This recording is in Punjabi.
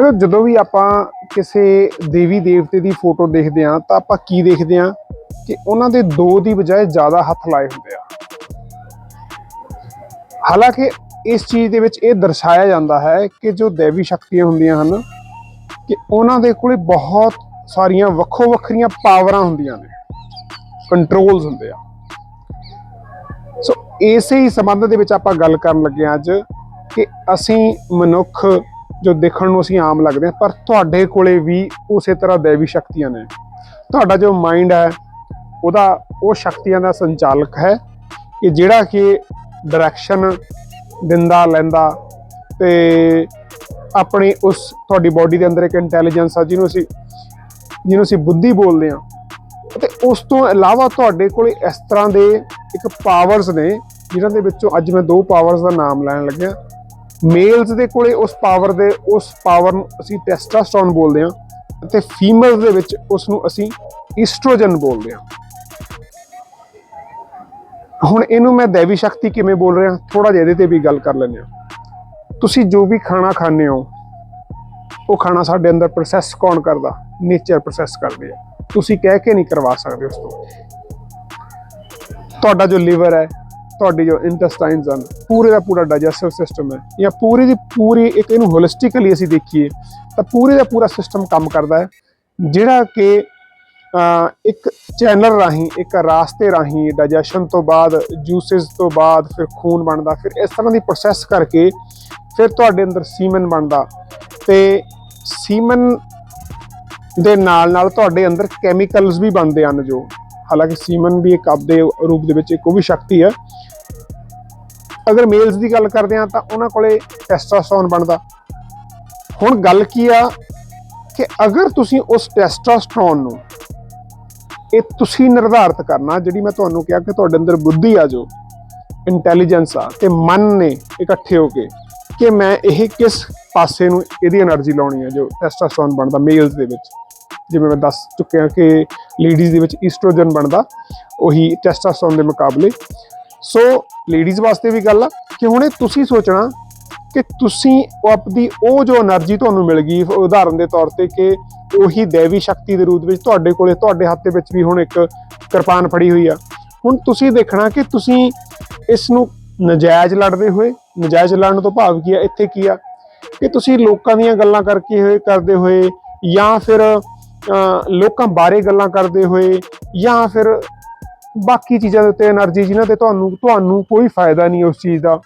ਫਿਰ ਜਦੋਂ ਵੀ ਆਪਾਂ ਕਿਸੇ ਦੇਵੀ ਦੇਵਤੇ ਦੀ ਫੋਟੋ ਦੇਖਦੇ ਹਾਂ, ਤਾਂ ਆਪਾਂ ਕੀ ਦੇਖਦੇ ਹਾਂ? ਕਿ ਉਹਨਾਂ ਦੇ ਦੋ ਦੀ ਬਜਾਏ ਜ਼ਿਆਦਾ ਹੱਥ ਲਾਏ ਹੁੰਦੇ ਆ। ਹਾਲਾਂਕਿ ਇਸ ਚੀਜ਼ ਦੇ ਵਿੱਚ ਇਹ ਦਰਸਾਇਆ ਜਾਂਦਾ ਹੈ ਕਿ ਜੋ ਦੇਵੀ ਸ਼ਕਤੀਆਂ ਹੁੰਦੀਆਂ ਹਨ, ਕਿ ਉਹਨਾਂ ਦੇ ਕੋਲੇ ਬਹੁਤ ਸਾਰੀਆਂ ਵੱਖੋ ਵੱਖਰੀਆਂ ਪਾਵਰਾਂ ਹੁੰਦੀਆਂ ਨੇ ਕੰਟਰੋਲਸ ਹੁੰਦੇ ਆ। ਸੋ ਇਸੇ ਹੀ ਸੰਬੰਧ ਦੇ ਵਿੱਚ ਆਪਾਂ ਗੱਲ ਕਰਨ ਲੱਗੇ ਹਾਂ ਅੱਜ ਕਿ ਅਸੀਂ ਮਨੁੱਖ ਜੋ ਦੇਖਣ ਨੂੰ ਅਸੀਂ ਆਮ ਲੱਗਦੇ ਹਾਂ, ਪਰ ਤੁਹਾਡੇ ਕੋਲੇ ਵੀ ਉਸੇ ਤਰ੍ਹਾਂ ਦੇਵੀ ਸ਼ਕਤੀਆਂ ਨੇ। ਤੁਹਾਡਾ ਜੋ ਮਾਈਂਡ ਹੈ, ਉਹਦਾ, ਉਹ ਸ਼ਕਤੀਆਂ ਦਾ ਸੰਚਾਲਕ ਹੈ ਕਿ ਜਿਹੜਾ ਕਿ ਡਾਇਰੈਕਸ਼ਨ ਦਿੰਦਾ, ਲੈਂਦਾ ਤੇ ਆਪਣੀ ਉਸ ਤੁਹਾਡੀ ਬਾਡੀ ਦੇ ਅੰਦਰ ਇੱਕ ਇੰਟੈਲੀਜੈਂਸ ਆ, ਜਿਹਨੂੰ ਅਸੀਂ ਜਿਹਨੂੰ ਅਸੀਂ ਬੁੱਧੀ ਬੋਲਦੇ ਹਾਂ। ਤੇ ਉਸ ਤੋਂ ਇਲਾਵਾ ਤੁਹਾਡੇ ਕੋਲ ਇਸ ਤਰ੍ਹਾਂ ਦੇ ਇੱਕ ਪਾਵਰਸ ਨੇ ਜਿਨ੍ਹਾਂ ਦੇ ਵਿੱਚੋਂ ਅੱਜ ਮੈਂ ਦੋ ਪਾਵਰਸ ਦਾ ਨਾਮ ਲੈਣ ਲੱਗਿਆ। ਮੇਲਸ ਦੇ ਕੋਲੇ ਉਸ ਪਾਵਰ ਦੇ, ਉਸ ਪਾਵਰ ਨੂੰ ਅਸੀਂ ਟੈਸਟੋਸਟੈਰੋਨ ਬੋਲਦੇ ਹਾਂ ਅਤੇ ਫੀਮੇਲਸ ਦੇ ਵਿੱਚ ਉਸ ਨੂੰ ਅਸੀਂ ਈਸਟ੍ਰੋਜਨ ਬੋਲਦੇ ਹਾਂ। ਹੁਣ ਇਹਨੂੰ ਮੈਂ ਦੇਵੀ ਸ਼ਕਤੀ ਕਿਵੇਂ ਬੋਲ ਰਿਹਾ ਥੋੜਾ ਜਿਹਾ ਇਹਦੇ ਤੇ ਵੀ ਗੱਲ ਕਰ ਲੈਂਦੇ ਹਾਂ। ਤੁਸੀਂ ਜੋ ਵੀ ਖਾਣਾ ਖਾਂਦੇ ਹੋ, ਉਹ ਖਾਣਾ ਸਾਡੇ ਅੰਦਰ ਪ੍ਰੋਸੈਸ ਕੌਣ ਕਰਦਾ? ਨੇਚਰ ਪ੍ਰੋਸੈਸ ਕਰਦੇ ਆ। ਤੁਸੀਂ ਕਹਿ ਕੇ ਨਹੀਂ ਕਰਵਾ ਸਕਦੇ ਉਸ ਤੋਂ। ਤੁਹਾਡਾ ਜੋ ਲਿਵਰ ਹੈ ਤੁਹਾਡੇ ਜੋ ਇੰਟੈਸਟਾਈਨਸ ਹਨ, ਪੂਰੇ ਦਾ ਪੂਰਾ ਡਾਈਜੈਸਟਿਵ ਸਿਸਟਮ ਹੈ। ਜਾਂ ਪੂਰੀ ਦੀ ਪੂਰੀ ਇੱਕ ਇਹਨੂੰ ਹੋਲਿਸਟਿਕਲੀ ਅਸੀਂ ਦੇਖੀਏ, ਤਾਂ ਪੂਰੇ ਦਾ ਪੂਰਾ ਸਿਸਟਮ ਕੰਮ ਕਰਦਾ ਹੈ। ਜਿਹੜਾ ਕਿ ਇੱਕ ਚੈਨਲ ਰਾਹੀਂ, ਇੱਕ ਰਾਸਤੇ ਰਾਹੀਂ ਡਾਈਜੈਸ਼ਨ ਤੋਂ ਬਾਅਦ ਜੂਸਸ ਤੋਂ ਬਾਅਦ ਫਿਰ ਖੂਨ ਬਣਦਾ, ਫਿਰ ਇਸ ਤਰ੍ਹਾਂ ਦੀ ਪ੍ਰੋਸੈਸ ਕਰਕੇ ਫਿਰ ਤੁਹਾਡੇ ਅੰਦਰ ਸੀਮਨ ਬਣਦਾ। ਤੇ ਸੀਮਨ ਦੇ ਨਾਲ ਨਾਲ ਤੁਹਾਡੇ ਅੰਦਰ ਕੈਮੀਕਲਸ ਵੀ ਬਣਦੇ ਹਨ ਜੋ। ਹਾਲਾਂਕਿ ਸੀਮਨ ਵੀ ਇੱਕ ਆਪ ਦੇ ਰੂਪ ਦੇ ਵਿੱਚ ਇੱਕ ਉਹ ਵੀ ਸ਼ਕਤੀ ਹੈ। ਅਗਰ ਮੇਲਸ ਦੀ ਗੱਲ ਕਰਦੇ ਆ ਤਾਂ ਉਹਨਾਂ ਕੋਲੇ ਟੈਸਟੋਸਟਰੋਨ ਬਣਦਾ। ਹੁਣ ਗੱਲ ਕੀ ਆ ਕਿ ਅਗਰ ਤੁਸੀਂ ਉਸ ਟੈਸਟੋਸਟਰੋਨ ਨੂੰ ਇਹ ਤੁਸੀਂ ਨਿਰਧਾਰਤ ਕਰਨਾ, ਜਿਹੜੀ ਮੈਂ ਤੁਹਾਨੂੰ ਕਿਹਾ ਕਿ ਤੁਹਾਡੇ ਅੰਦਰ ਬੁੱਧੀ ਆ ਜੋ ਇੰਟੈਲੀਜੈਂਸ ਆ, ਤੇ ਮਨ ਨੇ ਇਕੱਠੇ ਹੋ ਕੇ ਕਿ ਮੈਂ ਇਹ ਕਿਸ ਪਾਸੇ ਨੂੰ ਇਹਦੀ એનર્ਜੀ ਲਾਉਣੀ ਹੈ ਜੋ ਟੈਸਟੋਸਟਰੋਨ ਬਣਦਾ ਮੇਲਸ ਦੇ ਵਿੱਚ। ਜਿਵੇਂ ਮੈਂ ਦੱਸ ਚੁੱਕਿਆ ਕਿ ਲੇਡੀਜ਼ ਦੇ ਵਿੱਚ ਈਸਟ੍ਰੋਜਨ ਬਣਦਾ, ਉਹੀ ਟੈਸਟੋਸਟਰੋਨ ਦੇ ਮੁਕਾਬਲੇ। ਸੋ ਲੇਡੀਜ਼ ਵਾਸਤੇ ਵੀ ਗੱਲ ਆ ਕਿ ਹੁਣ ਇਹ ਤੁਸੀਂ ਸੋਚਣਾ ਕਿ ਤੁਸੀਂ ਆਪਦੀ ਉਹ ਜੋ એનર્ਜੀ ਤੁਹਾਨੂੰ ਮਿਲ ਗਈ, ਉਦਾਹਰਨ ਦੇ ਤੌਰ ਤੇ ਕਿ ਉਹੀ ਦੇਵੀ ਸ਼ਕਤੀ ਦੇ ਰੂਪ ਵਿੱਚ ਤੁਹਾਡੇ ਕੋਲੇ, ਤੁਹਾਡੇ ਹੱਥ ਦੇ ਵਿੱਚ ਵੀ ਹੁਣ ਇੱਕ ਕਿਰਪਾਨ ਫੜੀ ਹੋਈ ਆ। ਹੁਣ ਤੁਸੀਂ ਦੇਖਣਾ ਕਿ ਤੁਸੀਂ ਇਸ ਨੂੰ ਨਜਾਇਜ਼ ਲੜਦੇ ਹੋਏ, ਨਜਾਇਜ਼ ਲੜਨ ਤੋਂ ਭਾਵ ਕੀ ਆ, ਇੱਥੇ ਕੀ ਆ? ਕਿ ਤੁਸੀਂ ਲੋਕਾਂ ਦੀਆਂ ਗੱਲਾਂ ਕਰਕੇ ਹੋਏ, ਕਰਦੇ ਹੋਏ ਜਾਂ ਫਿਰ ਲੋਕਾਂ ਬਾਰੇ ਗੱਲਾਂ ਕਰਦੇ ਹੋਏ ਜਾਂ ਫਿਰ ਬਾਕੀ ਚੀਜ਼ਾਂ ਦੇ ਉੱਤੇ એનર્ਜੀ ਜਿਨ੍ਹਾਂ ਤੇ ਤੁਹਾਨੂੰ ਤੁਹਾਨੂੰ ਕੋਈ ਫਾਇਦਾ ਨਹੀਂ ਉਸ ਚੀਜ਼ ਦਾ।